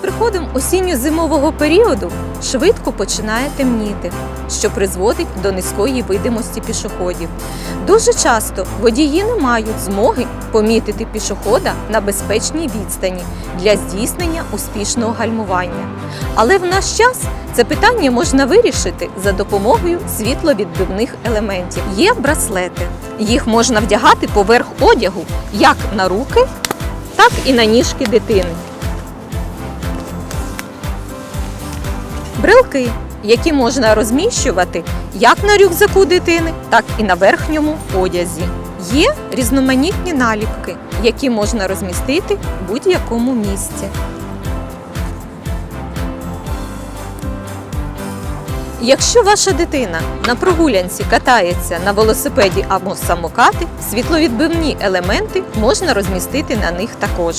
приходом осінньо-зимового періоду швидко починає темніти, що призводить до низької видимості пішоходів. Дуже часто водії не мають змоги помітити пішохода на безпечній відстані для здійснення успішного гальмування. Але в наш час це питання можна вирішити за допомогою світловідбивних елементів. Є браслети. Їх можна вдягати поверх одягу як на руки, так і на ніжки дитини. Брелки, які можна розміщувати як на рюкзаку дитини, так і на верхньому одязі. Є різноманітні наліпки, які можна розмістити в будь-якому місці. Якщо ваша дитина на прогулянці катається на велосипеді або самокати, світловідбивні елементи можна розмістити на них також.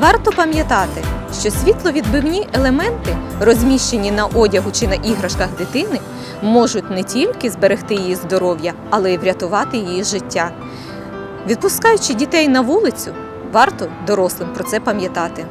Варто пам'ятати, що світловідбивні елементи, розміщені на одягу чи на іграшках дитини, можуть не тільки зберегти її здоров'я, але й врятувати її життя. Відпускаючи дітей на вулицю, варто дорослим про це пам'ятати.